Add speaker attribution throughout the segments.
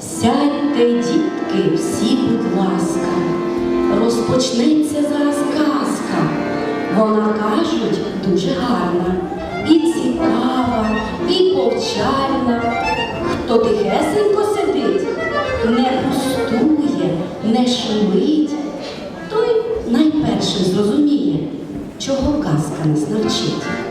Speaker 1: Сядьте, дітки, всі, будь ласка, розпочнеться зараз кажуть дуже гарна, і цікава, і повчальна. Хто тихесенько сидить, не пустує, не шумить, той найперше зрозуміє, чого казка нас навчить.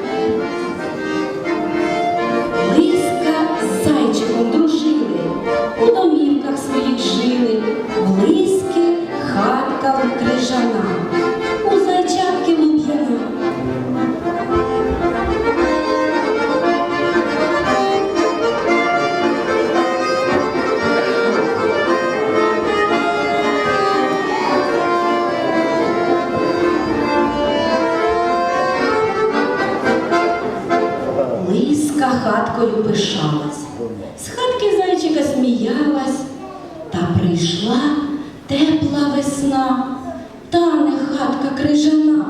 Speaker 1: Крижана.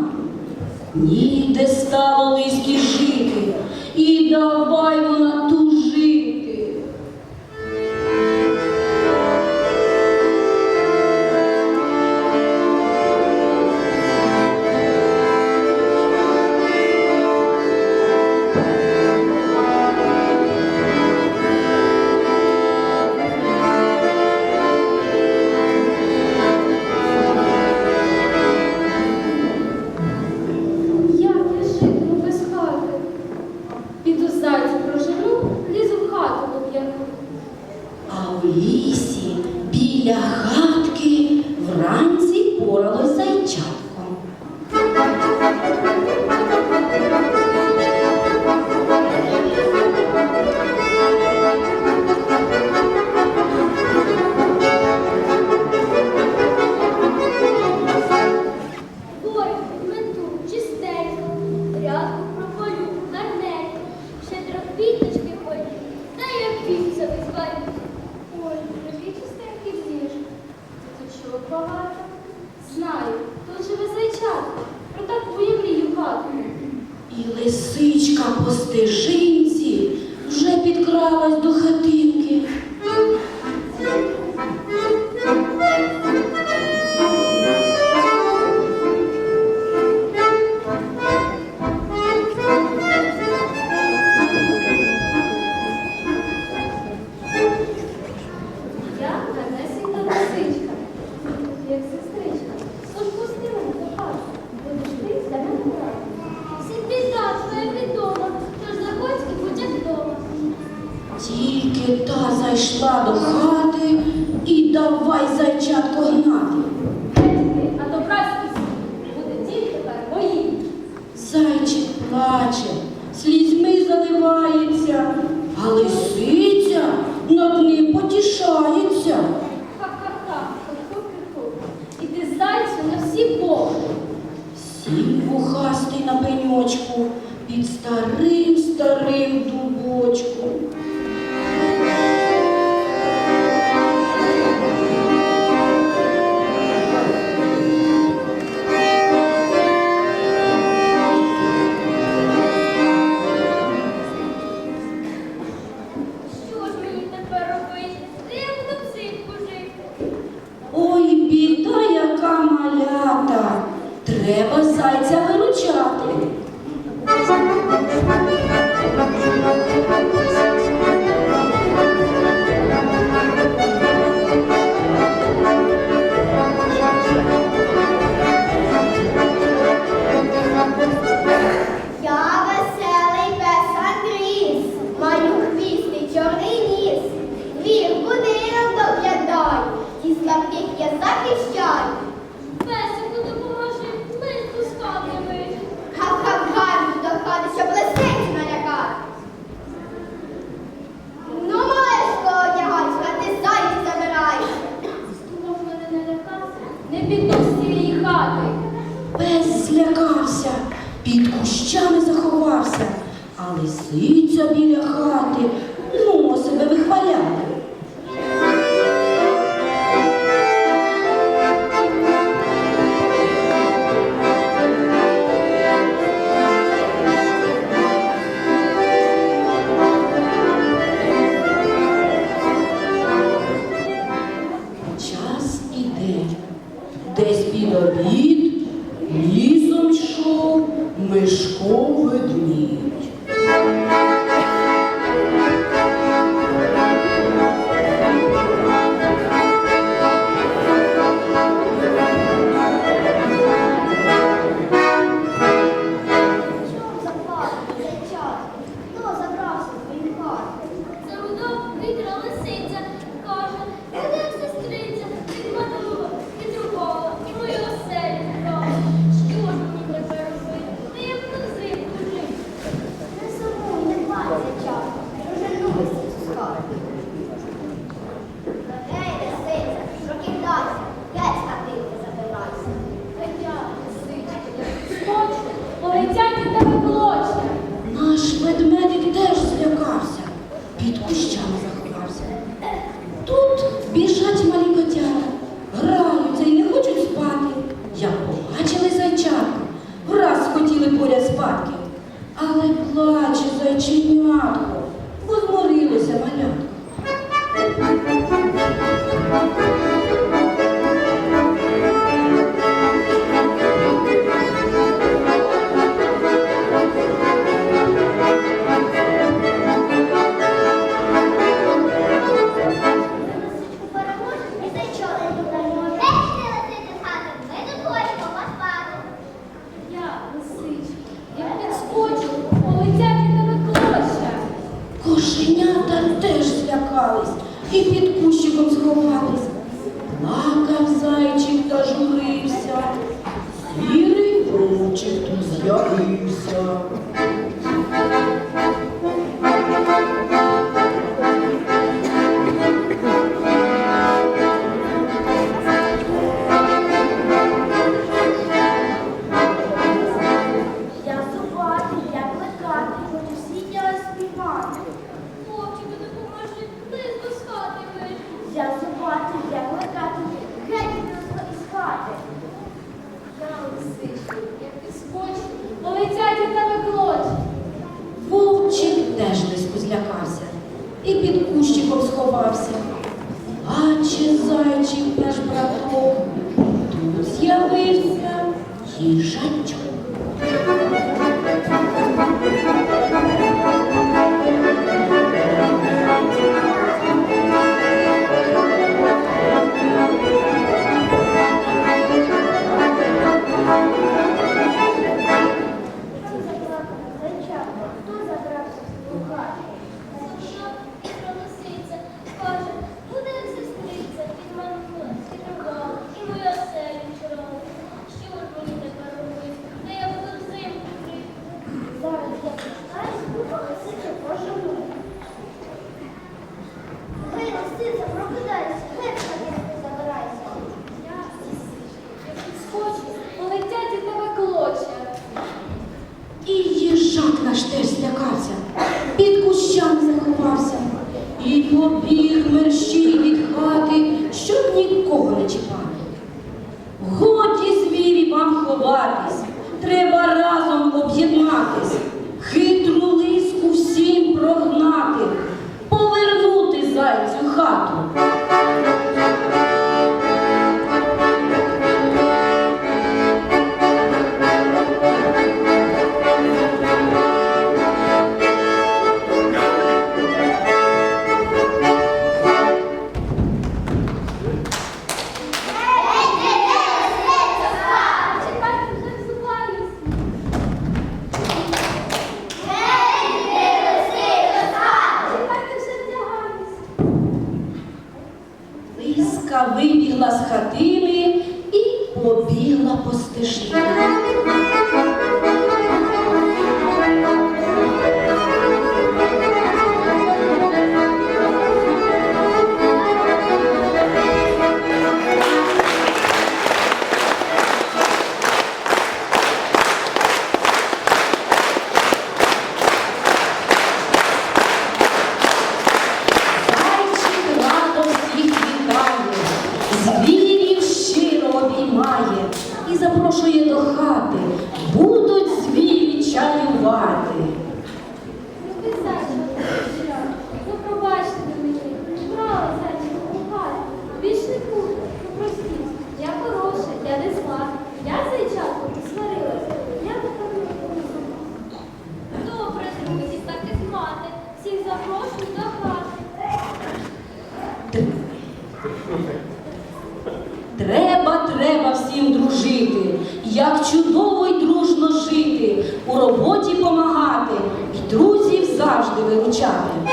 Speaker 1: Ніде стало низькі жити, і давай вона
Speaker 2: багато? Знаю, тут живе зайчатко, про таку я мрію хату.
Speaker 1: І лисичка по та зайшла до хати і давай зайчатко гнати.
Speaker 2: А то буде дід тепер мої.
Speaker 1: Зайчик плаче, слізьми заливається, а лисиця над ним потішається.
Speaker 2: Ха-ха-ха, ху-ху-ху. І ти зайцю на всі боки.
Speaker 1: Сів вухастий на пеньочку під старим старим дубочком. Малята, треба зайця виручати. Злякався, під кущами заховався, а лисиця біля хати,
Speaker 2: і
Speaker 1: запрошує до хати. Будуть звірі чаювати.
Speaker 2: Любий зайчик,
Speaker 1: як чудово й дружно жити, у роботі помагати і друзів завжди виручати.